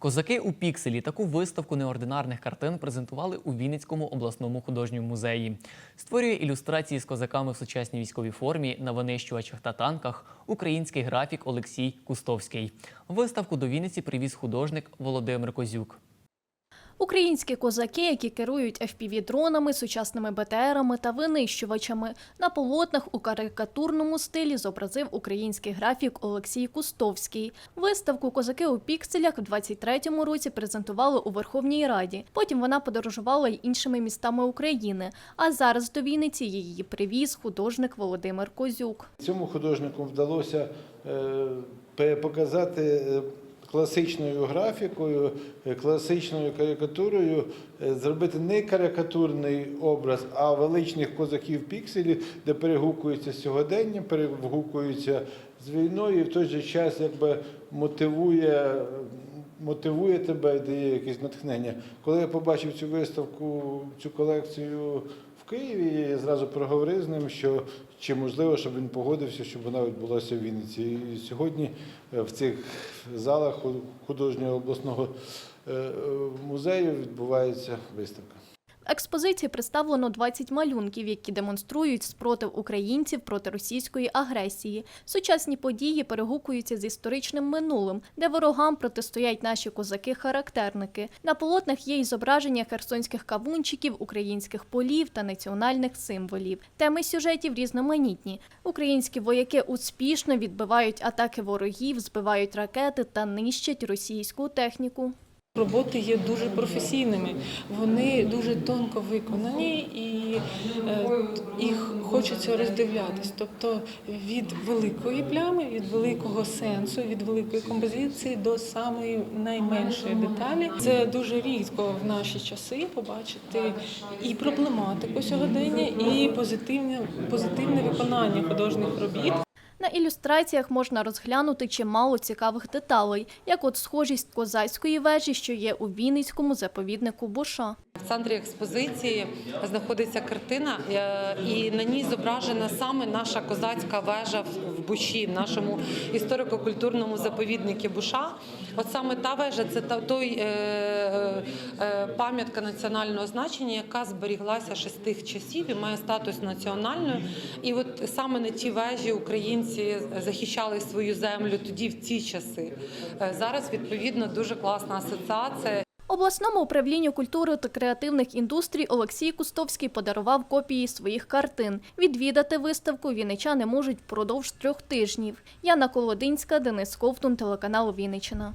Козаки у пікселі таку виставку неординарних картин презентували у Вінницькому обласному художньому музеї. Створює ілюстрації з козаками в сучасній військовій формі на винищувачах та танках український графік Олексій Кустовський. Виставку до Вінниці привіз художник Володимир Козюк. Українські козаки, які керують FPV-дронами, сучасними БТРами та винищувачами, на полотнах у карикатурному стилі зобразив український графік Олексій Кустовський. Виставку Козаки у пікселях в 23-му році презентували у Верховній Раді. Потім вона подорожувала й іншими містами України. А зараз до Вінниці її привіз художник Володимир Козюк. Цьому художнику вдалося е, перепоказати е, класичною графікою, е, класичною карикатурою, е, зробити не карикатурний образ, а величних козаків пікселів, де перегукуються сьогодення, перегукуються з війною, і в той же час якби мотивує. Мотивує тебе, дає якесь натхнення. Коли я побачив цю виставку, цю колекцію в Києві, я зразу проговорив з ним, що чи можливо, щоб він погодився, щоб вона відбулася в Вінниці. І сьогодні е, в цих залах художнього обласного е, е, музею відбувається виставка. Експозиції представлено 20 малюнків, які демонструють спротив українців проти російської агресії. Сучасні події перегукуються з історичним минулим, де ворогам протистоять наші козаки-характерники. На полотнах є й зображення херсонських кавунчиків, українських полів та національних символів. Теми сюжетів різноманітні. Українські вояки успішно відбивають атаки ворогів, збивають ракети та нищать російську техніку. Роботи є дуже професійними, вони дуже тонко виконані і е, їх хочеться роздивлятись. Тобто від великої плями, від великого сенсу, від великої композиції до самої найменшої деталі. Це дуже рідко в наші часи побачити і проблематику сьогодення, і позитивне, позитивне виконання художніх робіт. На ілюстраціях можна розглянути чимало цікавих деталей, як от схожість козацької вежі, що є у Вінницькому заповіднику Буша. В центрі експозиції знаходиться картина, е, і на ній зображена саме наша козацька вежа в- Буші, в нашому історико-культурному заповіднику Буша. От саме та вежа це той е, пам'ятка національного значення, яка зберіглася ще з тих часів і має статус національної. І от саме на тій вежі українці захищали свою землю тоді в ці часи. Е, Зараз відповідно дуже класна асоціація. Обласному управлінню культури та креативних індустрій Олексій Кустовський подарував копії своїх картин. Відвідати виставку вінничани можуть впродовж трьох тижнів. Яна Колодинська, Денис Ковтун, телеканал Вінниччина.